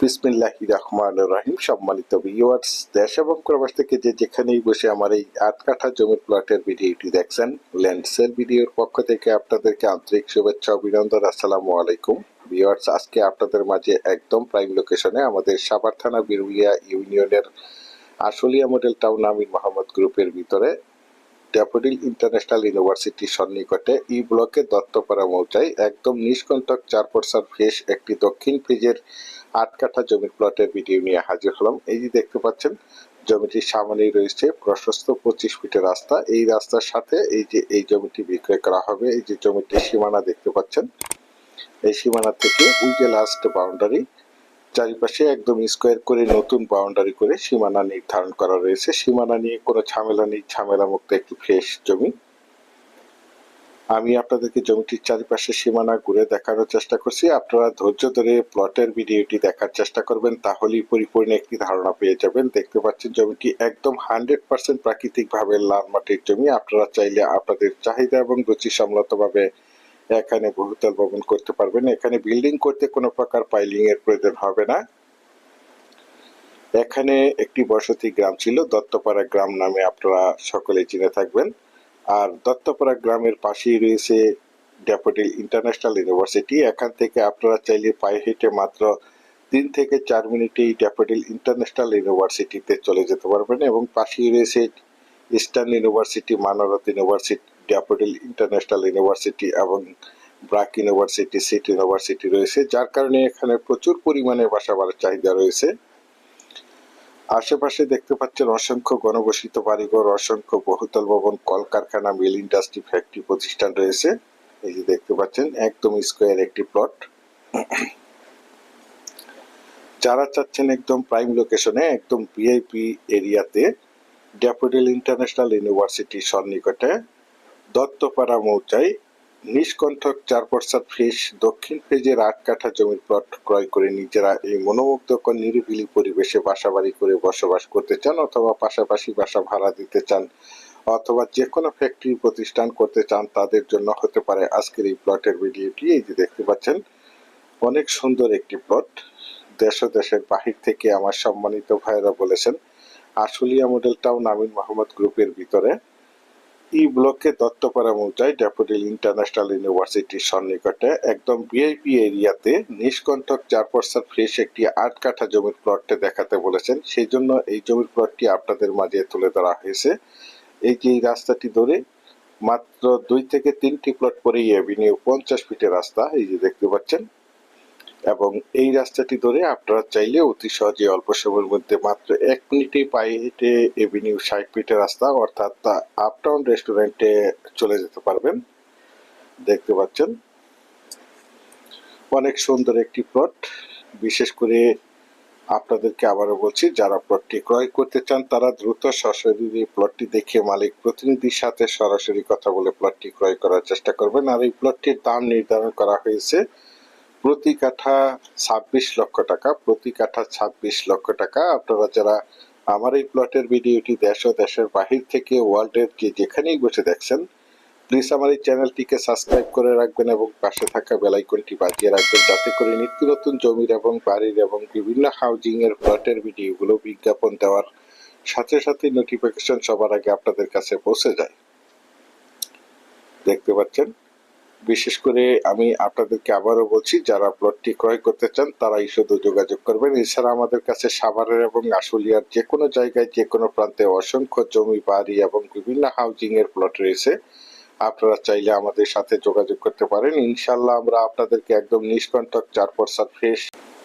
বিসমিল্লাহি রহমান রাহিম। সম্মানিত ভিউয়ার্স দেশ এবং প্রবাস থেকে যে যেখানেই বসে আমার এই আট কাঠা জমির প্লটের ভিডিওটি দেখছেন ল্যান্ড সেল ভিডিওর পক্ষ থেকে আপনাদেরকে আন্তরিক শুভেচ্ছা অভিনন্দন। আসসালামু আলাইকুম। ভিউয়ার্স আজকে আপনাদের মাঝে একদম প্রাইম লোকেশনে আমাদের সাভার থানা বিরুলিয়া ইউনিয়নের আশুলিয়া মডেল টাউন আমির মোহাম্মদ গ্রুপের ভিতরে ড্যাফোডিল ইন্টারন্যাশনাল ইউনিভার্সিটির সন্নিকটে ই ব্লকে দত্তপাড়া মৌজায় একদম নিষ্কণ্টক চার পরসার ফেস একটি দক্ষিণ ফেজের আট কাঠা জমির প্লটের ভিডিও নিয়ে হাজির হলাম। এই যে দেখতে পাচ্ছেন, জমিটির সামনেই রয়েছে প্রশস্ত পঁচিশ ফিটের রাস্তা। এই রাস্তার সাথে এই যে, এই জমিটি বিক্রয় করা হবে। এই যে জমিটির সীমানা দেখতে পাচ্ছেন, এই সীমানা থেকে ওই যে লাস্ট বাউন্ডারি চারিপাশে একদম স্কোয়ার করে নতুন বাউন্ডারি করে সীমানা নির্ধারণ করা রয়েছে। সীমানা নিয়ে কোনো ঝামেলা নেই। ঝামেলা মুক্ত একটি ফ্রেশ জমি। আমি আপনাদেরকে জমিটির চারিপাশে সীমানা ঘুরে দেখানোর চেষ্টা করছি। আপনারা ধৈর্য ধরে প্লটের ভিডিওটি দেখার চেষ্টা করবেন, তাহলেই পরিপূর্ণ একটি ধারণা পেয়ে যাবেন। দেখতে পাচ্ছেন জমিটি একদম হান্ড্রেড পার্সেন্ট প্রাকৃতিক ভাবে লাল মাটির জমি। আপনারা চাইলে আপনাদের চাহিদা এবং রুচি সম্মতভাবে এখানে বহুতল ভবন করতে পারবেন। এখানে বিল্ডিং করতে কোনো প্রকার পাইলিং এর প্রয়োজন হবে না। এখানে একটি বসতি গ্রাম ছিল, দত্তপাড়া গ্রাম নামে আপনারা সকলে চিনে থাকবেন। আর দত্তপাড়া গ্রামের পাশেই রয়েছে ড্যাফোডিল ইন্টারন্যাশনাল ইউনিভার্সিটি। এখান থেকে আপনারা চাইলে পায়ে হেঁটে মাত্র তিন থেকে চার মিনিটেই ড্যাফোডিল ইন্টারন্যাশনাল ইউনিভার্সিটিতে চলে যেতে পারবেন এবং পাশেই রয়েছে eastern university, Manarat university, Daffodil international university এবং ব্রাক ইউনিভার্সিটি, সিটি ইউনিভার্সিটি রয়েছে, যার কারণে এখানে প্রচুর পরিমাণে বাসা বাড়ার চাহিদা রয়েছে। আশেপাশে দেখতে পাচ্ছেন অসংখ্য গণবসিত বাড়িঘর, অসংখ্য বহুতল ভবন, কলকারখানা, মিল ইন্ডাস্ট্রি, ফ্যাক্টরি প্রতিষ্ঠান রয়েছে। এই যে দেখতে পাচ্ছেন, একদম স্কোয়ার একটি প্লট। যারা চাচ্ছেন একদম প্রাইম লোকেশনে, একদম ভিআইপি এরিয়াতে, ড্যাফোডিল ইন্টারন্যাশনাল ইউনিভার্সিটির সন্নিকটে, দত্তপাড়া মৌচায় নিষ্কণ্ঠক চার পশ্চাৎ ফেস দক্ষিণ ফেজের আট কাঠা জমির প্লট ক্রয় করে নিজেরা এই মনোমুগ্ধকর নিরিবিলি পরিবেশে বাসাবাড়ি করে বসবাস করতে চান অথবা পাশাপাশি বাসা ভাড়া দিতে চান অথবা যে কোনো ফ্যাক্টরি প্রতিষ্ঠান করতে চান, তাদের জন্য হতে পারে আজকের এই প্লটের ভিডিওটি। এই যে দেখতে পাচ্ছেন, অনেক সুন্দর একটি প্লট। দেশ ও দেশের বাহির থেকে আমার সম্মানিত ভাইয়েরা বলেছেন, আশুলিয়া মডেল টাউন আমিন মোহাম্মদ গ্রুপের ভিতরে। ই ব্লকে দত্তপাড়া মৌজায় ড্যাফোডিল ইন্টারন্যাশনাল ইউনিভার্সিটির সন্নিকটে একদম ভিআইপি এরিয়াতে নিষ্কণ্ঠক চার পশ্চাৎ ফ্রেশ একটি আট কাঠা জমির প্লটটি দেখাতে বলেছেন। সেই জন্য এই জমির প্লটটি আপনাদের মাঝে তুলে ধরা হয়েছে। এই যে রাস্তাটি ধরে মাত্র দুই থেকে তিনটি প্লট পরেই অ্যাভিনিউ পঞ্চাশ ফিটের রাস্তা, এই যে দেখতে পাচ্ছেন। এবং এই রাস্তাটি ধরে আপনারা চাইলে অতি সহজে অল্প সময়ের মধ্যে মাত্র এক মিনিটেই পায়ে হেঁটে এভিনিউ ষাট ফিটের রাস্তা, অর্থাৎ আপটাউন রেস্টুরেন্টে চলে যেতে পারবেন। দেখতে পাচ্ছেন? অনেক সুন্দর একটি প্লট বিশেষ করে আপনাদেরকে আবারও বলছি, যারা প্লটটি ক্রয় করতে চান, তারা দ্রুত সশরীরে প্লটটি দেখে মালিক প্রতিনিধির সাথে সরাসরি কথা বলে প্লটটি ক্রয় করার চেষ্টা করবেন। আর এই প্লটটির দাম নির্ধারণ করা হয়েছে প্রতি কাঠা ছাব্বিশ লক্ষ টাকা, প্রতি কাঠা ছাব্বিশ লক্ষ টাকা। আপনারা যারা আমার এই প্লটের ভিডিওটি দেশ ও দেশের বাহির থেকে, ওয়ার্ল্ডের যে যেখানেই বসে দেখছেন প্লিজ আমার এই চ্যানেলটিকে সাবস্ক্রাইব করে রাখবেন এবং পাশে থাকা বেলাইকনটি বাজিয়ে রাখবেন, যাতে করে নিত্য নতুন জমির এবং বাড়ির এবং বিভিন্ন হাউজিং এর প্লটের ভিডিওগুলো বিজ্ঞাপন দেওয়ার সাথে সাথে নোটিফিকেশন সবার আগে আপনাদের কাছে পৌঁছে যায়। দেখতে পাচ্ছেন? বিশেষ করে আমি আপনাদেরকে আবারও বলছি, যারা প্লটটি ক্রয় করতে চান, তারাই শুধু যোগাযোগ করবেন। এছাড়া আমাদের কাছে সাভারের এবং আশুলিয়ার যে কোনো জায়গায় যে কোনো প্রান্তে অসংখ্য জমি, বাড়ি এবং বিভিন্ন হাউজিং এর প্লট রয়েছে। আপনারা চাইলে আমাদের সাথে যোগাযোগ করতে পারেন। ইনশাল্লাহ আমরা আপনাদেরকে একদম নিষ্কণ্টক চার পরসার ফ্রেশ